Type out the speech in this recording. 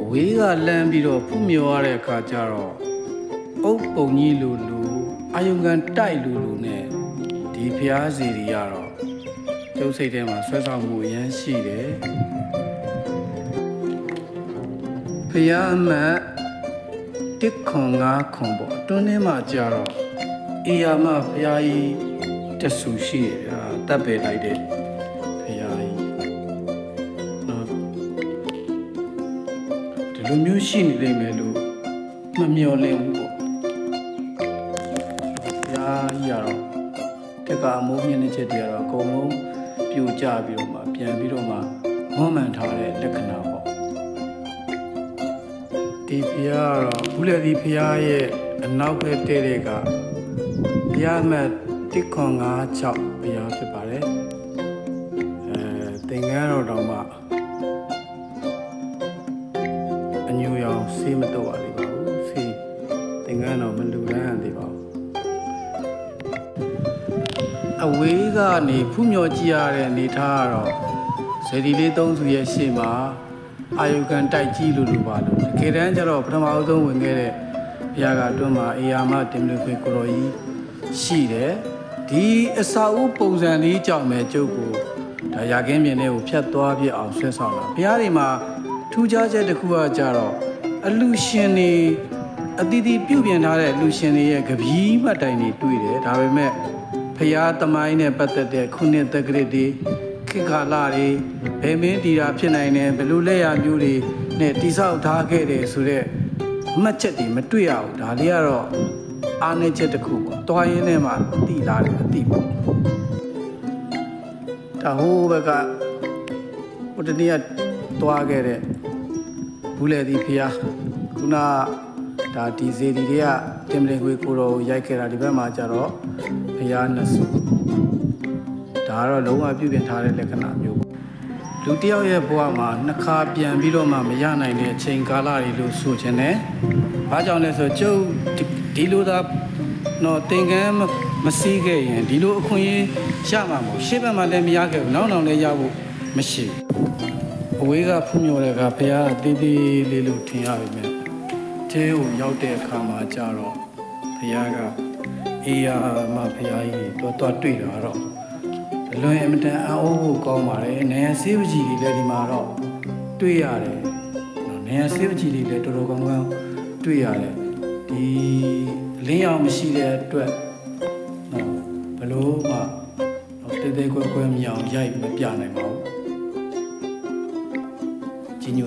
အဝေးကလမ်းပြီးတော့ဖူးမြော်ရတဲ့အခါကျတော့အုပ်ပုံကြီးလူလူအာယုံကန်တိုက်လူလူနဲ့ဒီဖျားစီတွေကတော့ကျုပ်စိတ်ထဲမှာဆွဲဆောင်မှုအရမ်းရှိတယ်ဖျားအမတ်တစ်ခွန်ငါခွန်ပေါ့အတွင်းထဲမှာကြတော့အေယာမဖျားကြီးတဆူရှိရဗျာတပ်ပယ်လိုက်တဲ့ လိုမျိုးရှိနေလိမ့်မယ်လို့မမျှော်လင့်ဘူးပေါ့။ရာကြီးရတော့တက္ကအမိုးမြင့်တဲ့ချက်တွေကတော့အကုန်လုံးပြိုကျပြီးတော့မှပြန်ပြီးတော့မှမွမ်းမံထားတဲ့လက္ခဏာပေါ့။ဒီဖျားကတော့ဘူးလေဒီဖျားရဲ့အနောက်ဘက်တဲ့တဲ့ကဖျားမှတ်196ဖျားဖြစ်ပါတယ်။ အညူရောင်ဆေးမတော့ပါသေးပါဘူးဆေးသင်္ကန်းတော့မလူရမ်းသေးပါဘူးအဝေးကနေဖူးမြော်ကြည့်ရတဲ့အနေထားကတော့ဇယ်ဒီလေးသုံးစုရဲ့ရှေ့မှာအာယုကန်တိုက်ကြီးလို့လို့ပါလို့တကယ်တမ်းကျတော့ပထမအဆုံးဝင်ခဲ့တဲ့ဘုရားကအတွင်းမှာအေယာမတင်လူခွေကိုတော်ကြီးရှိတယ်ဒီအစာအုပ်ပုံစံလေးကြောင့်ပဲကျုပ်ကိုဒါရာခင်းမြင်တဲ့ကိုဖြတ်သွားပြအောင်ဆွဲဆောင်တာဘုရားတွေမှာထူးခြားချက်တစ်ခုကကြတော့ အလူရှင်တွေအတီးတီးပြုတ်ပြင်ထားတဲ့အလူရှင်တွေရဲ့ကပီးမှတ်တိုင်တွေတွေ့တယ်ဒါပေမဲ့ဖရာသမိုင်းနဲ့ပတ်သက်တဲ့ခုနှစ်တက္ကရာတွေခေတ်ကာလတွေဘယ်မင်းတီတာဖြစ်နိုင်တယ်ဘယ်လိုလက်ရမျိုးတွေနဲ့တိဆောက်ထားခဲ့တယ်ဆိုတော့မှတ်ချက်တွေမတွေ့ရဘူးဒါလေးကတော့အားနည်းချက်တစ်ခုပေါ့တွားရင်းနဲ့မှတိလာတယ်အတိပေါ့ဒါဟိုးဘက်ကဟိုတနေ့ကတွားခဲ့တဲ့ ဘူးလေဒီဖျားခုနဒါဒီဇေဒီတွေကတင်မလင်ခွေကိုတော်ကိုရိုက်ခဲ့တာဒီဘက်မှာကျတော့ဖျားနှစ်စုဒါကတော့လုံးဝပြုပြင်ထားတဲ့လက္ခဏာမျိုးပေါ့လူတစ်ယောက်ရဲ့ဘဝမှာနှစ်ခါပြန်ပြီးတော့မှမရနိုင်တဲ့အချိန်ကာလတွေလို့ဆိုချင်တယ်။ဘာကြောင့်လဲဆိုတော့ကျုပ်ဒီဒီလိုသာတော့သင်္ကန်းမမစည်းခဲ့ရင်ဒီလိုအခွင့်အရေးရမှာမဟုတ်ရှေ့ဘက်မှာလည်းမရခဲ့ဘူးနောက်နောက်လည်းရဖို့မရှိဘူး အဝေးကဖူးမြော်တဲ့အခါဘုရားကတေးသေးလေးလို့ထင်ရပါမယ်။တဲကိုရောက်တဲ့အခါမှာကြတော့ဘုရားကအေးရမဘုရားကြီးတော့တော့တွေ့တာတော့အလွန်အမတန်အအိုးကိုကောင်းပါတယ်။နေရာဆေးပကြီးတွေလည်းဒီမှာတော့တွေ့ရတယ်။နော်နေရာဆေးပကြီးတွေလည်းတော်တော်ကောင်းကောင်းတွေ့ရတယ်။ဒီလင်းအောင်မရှိတဲ့အတွက်နော်ဘလို့မှတော့တေးသေးကွယ်ကွယ်မြောင်ရိုက်မပြနိုင်ပါဘူး ci ñu